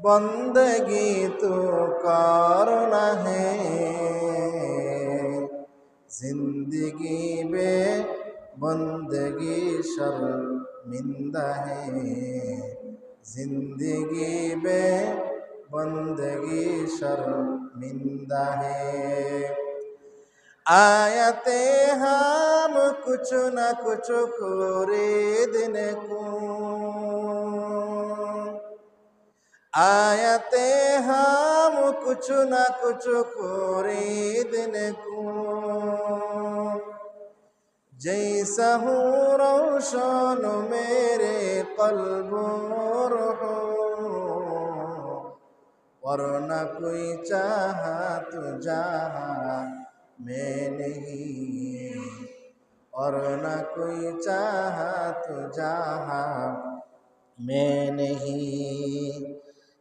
बंदगी तो करना है जिंदगी में बंदगी शर्मिंदा है जिंदगी में बंदगी शर्मिंदा है आयते हम कुछ न कुछ खरीदन को आयते हम कुछ न कुछ खरीदन को जैसा हूँ रोशन मेरे कल्ब हो वरना कोई चाहा तो जहा मैं नहीं और न कोई चाहा तो जहा मैं नहीं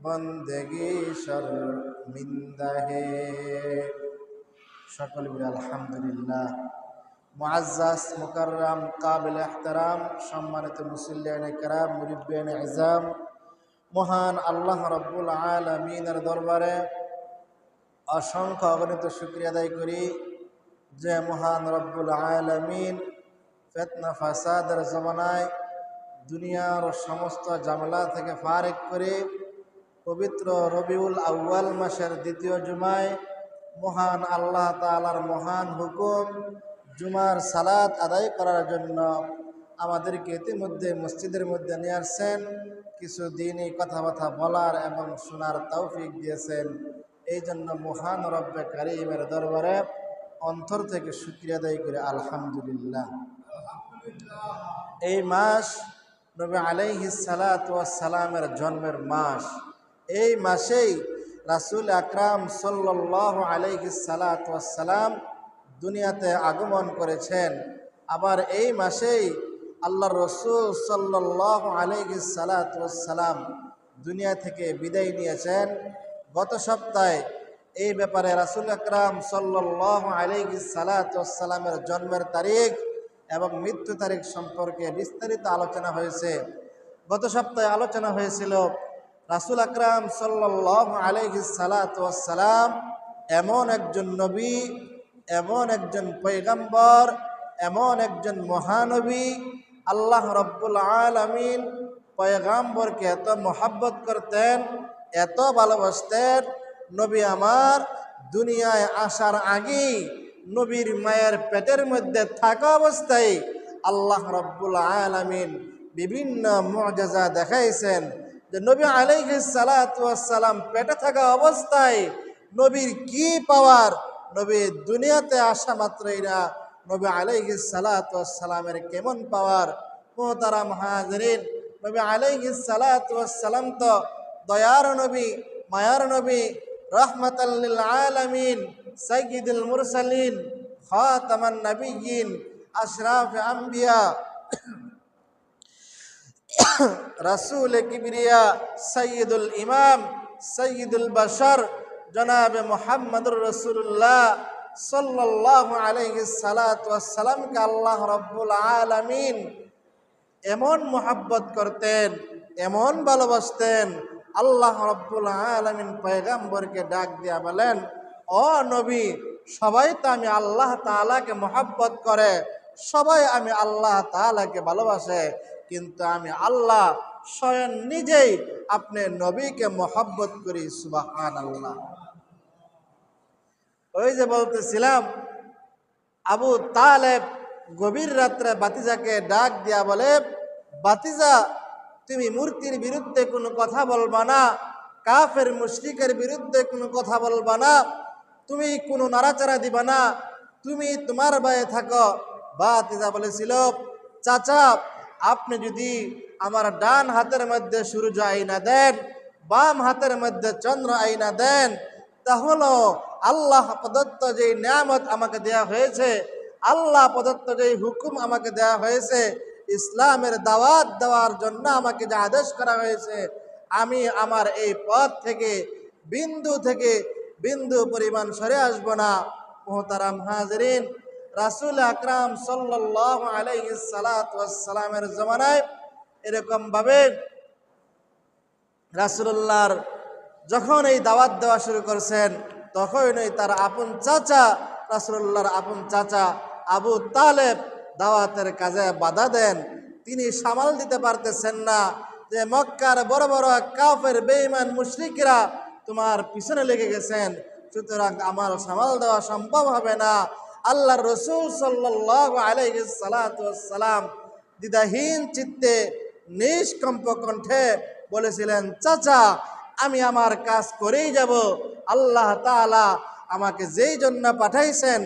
বন্দেগি শর্মিন্দাহে। সকল বলে আলহামদুলিল্লাহ। মুআজ্জাজ, মুকাররাম, কাবিল ইহতারাম সম্মানিত মুসল্লিয়ানে কেরাম, মুরিব্বিয়ানে আজাম মহান আল্লাহ রব্বুল আলমিনের দরবারে অসংখ্য অগণিত শুক্রিয়া আদায় করি যে মহান রব্বুল আলমিন ফেতনা ফাসাদের জমানায় দুনিয়ার সমস্ত জামলা থেকে ফারেক করে পবিত্র রবিউল আউ্য়াল মাসের দ্বিতীয় জুমায় মহান আল্লাহ তালার মহান হুকুম জুমার সালাত আদায় করার জন্য আমাদেরকে ইতিমধ্যে মসজিদের মধ্যে নিয়ে আসছেন। কিছু দিনই কথাবার্তা বলার এবং শোনার তৌফিক দিয়েছেন। এই জন্য মহান রব্বে কারিমের দরবারে অন্তর থেকে শুক্রিয়া আদায় করে, আলহামদুলিল্লাহ। এই মাস নবী আলাইহি সালামের জন্মের মাস। এই মাসেই রাসুল আকরাম সাল্লাহ সালাম দুনিয়াতে আগমন করেছেন। আবার এই মাসেই আল্লাহ রসুল সাল্লাহ আলাইহি সালাম দুনিয়া থেকে বিদায় নিয়েছেন। গত সপ্তাহে এই ব্যাপারে রাসুল আকরাম সাল্লাহ আলাইহি সালামের জন্মের তারিখ এবং মৃত্যু তারিখ সম্পর্কে বিস্তারিত আলোচনা হয়েছে। গত সপ্তাহে আলোচনা হয়েছিল রাসুল আকরাম সাল্লাহ আলহি সালাম এমন একজন নবী, এমন একজন পৈগম্বর এমন একজন মহানবী, আল্লাহ রব্বুল আলমিন পয়গাম্বরকে এত মোহাব্বত করতেন, এত ভালোবাসতেন, নবী আমার দুনিয়ায় আসার আগেই নবীর মায়ের পেটের মধ্যে থাকা অবস্থায় আল্লাহ রব্বুল আলমিন বিভিন্ন মজাজা দেখাইছেন। যে নবী আলাইহি সালাম পেটে থাকা অবস্থায় নবীর কি পাওয়ার নবী দুনিয়াতে আসা মাত্রই না, নবী আলাইহি সালামের কেমন পাওয়ার? তারা মহাজরিন নবী আলাইহি সালাম তো দয়ার নবী, মায়ার নবী রহমতাল্লিল আলমিন সৈয়দুল মুরসালিন, খাতামান নবীন আশরাফ আম্বিয়া রাসুল কিবরিয়া সৈয়দুল ইমাম সৈয়দুল বশর, জনাব মোহাম্মদুর রসুল্লাহ সাল্লাহ আলহি সালাতামকে আল্লাহ রব্বুল আলমিন এমন মোহাব্বত করতেন, এমন ভালোবাসতেন, আল্লাহ রব্বুল আলমিন পয়গাম্বরকে ডাক দিয়া বলেন, ও নবী, সবাই তো আমি আল্লাহ তালাকে মোহাব্বত করে, সবাই আমি আল্লাহ তালাকে ভালোবাসে কিন্তু আমি আল্লাহ স্বয়ং নিজেই আপনি নবীকে মোহাব্বত করি সুবাহান আল্লাহ ওই যে বলতেছিলাম, আবু তালেব গভীর রাত্রে বাতিজাকে ডাক দিয়া বলে, বাতিজা, তুমি মূর্তির বিরুদ্ধে কোনো কথা বলবা না, কাফের মুশরিকের বিরুদ্ধে কোনো কথা বলবা না, তুমি কোনো নাড়াচাড়া দিবা না, তুমি তোমার বায়ে থাকো। বাতিজা বলেছিল, চাচা আপনি যদি আমার ডান হাতের মধ্যে সূর্য আইনা দেন, বাম হাতের মধ্যে চন্দ্র আইনা দেন তা হলো আল্লাহ প্রদত্ত যে নিয়ামত আমাকে দেয়া হয়েছে, আল্লাহ প্রদত্ত যে হুকুম আমাকে দেয়া হয়েছে, ইসলামের দাওয়াত দেওয়ার জন্য আমাকে যে আদেশ করা হয়েছে, আমি আমার এই পথ থেকে, বিন্দু থেকে বিন্দু পরিমাণ সরে আসব না। মোহতারাম হাজরিন রাসুল আকরাম সাল্লাহ আলাইসালামের জমানায় এরকমভাবে রাসুল্লাহর যখন এই দাওয়াত দেওয়া শুরু করছেন, তখনই তার আপন চাচা রাসুল্লাহর আপন চাচা আবু তালেব দাওয়াতের কাজে বাধা দেন। তিনি সামাল দিতে পারতেছেন না যে মক্কার বড় বড় কাফের, বেঈমান মুশরিকরা তোমার পিছনে লেগে গেছেন, সুতরাং আমার সামাল দেওয়া সম্ভব হবে না। আল্লাহর রসুল সাল্লাহ আলাইসালাম দ্বিধাহীন চিত্তে নিষ্কম্প কণ্ঠে বলেছিলেন, চাচা, আমি আমার কাজ করেই যাব। আল্লাহ তাআলা আমাকে যেই জন্য পাঠাইছেন,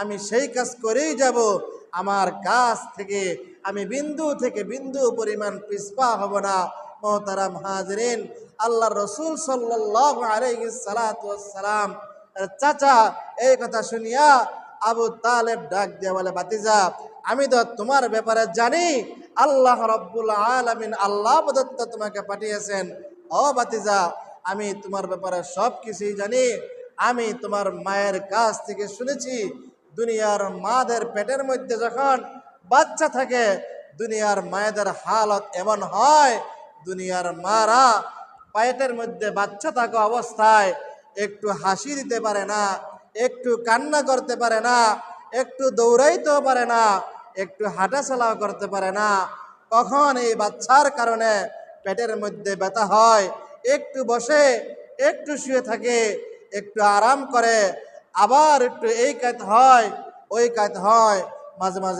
আমি সেই কাজ করেই যাব। আমার কাজ থেকে, আমি বিন্দু থেকে বিন্দু পরিমাণ পিসপা হব না। মোহতারাম হাজরিন আল্লাহ রসুল সাল্লাহ আলাইসালাম চাচা, এই কথা শুনিয়া আবু তালেব ডাক দিয়া বলে বাতিজা আমি তো তোমার ব্যাপারে জানি। আল্লাহ রব্বুল আলমিন আল্লাহ প্রদত্ত তোমাকে পাঠিয়েছেন। ও বাতিজা আমি তোমার ব্যাপারে সব কিছুই জানি। আমি তোমার মায়ের কাছ থেকে শুনেছি, দুনিয়ার মাদের পেটের মধ্যে যখন বাচ্চা থাকে, দুনিয়ার মায়েদের হালত এমন হয়, দুনিয়ার মারা পেটের মধ্যে বাচ্চা থাকা অবস্থায় একটু হাসি দিতে পারে না। একটু কান্না করতে পারে না, একটু দৌড়াইতেও পারে না, একটু হাঁটাচলাও করতে পারে না। কখন এই বাচ্চার কারণে পেটের মধ্যে ব্যথা হয়? একটু বসে, একটু শুয়ে থাকে, একটু আরাম করে, আবার একটু এই কাজ হয়, ওই কাজ হয়, মাঝে মাঝে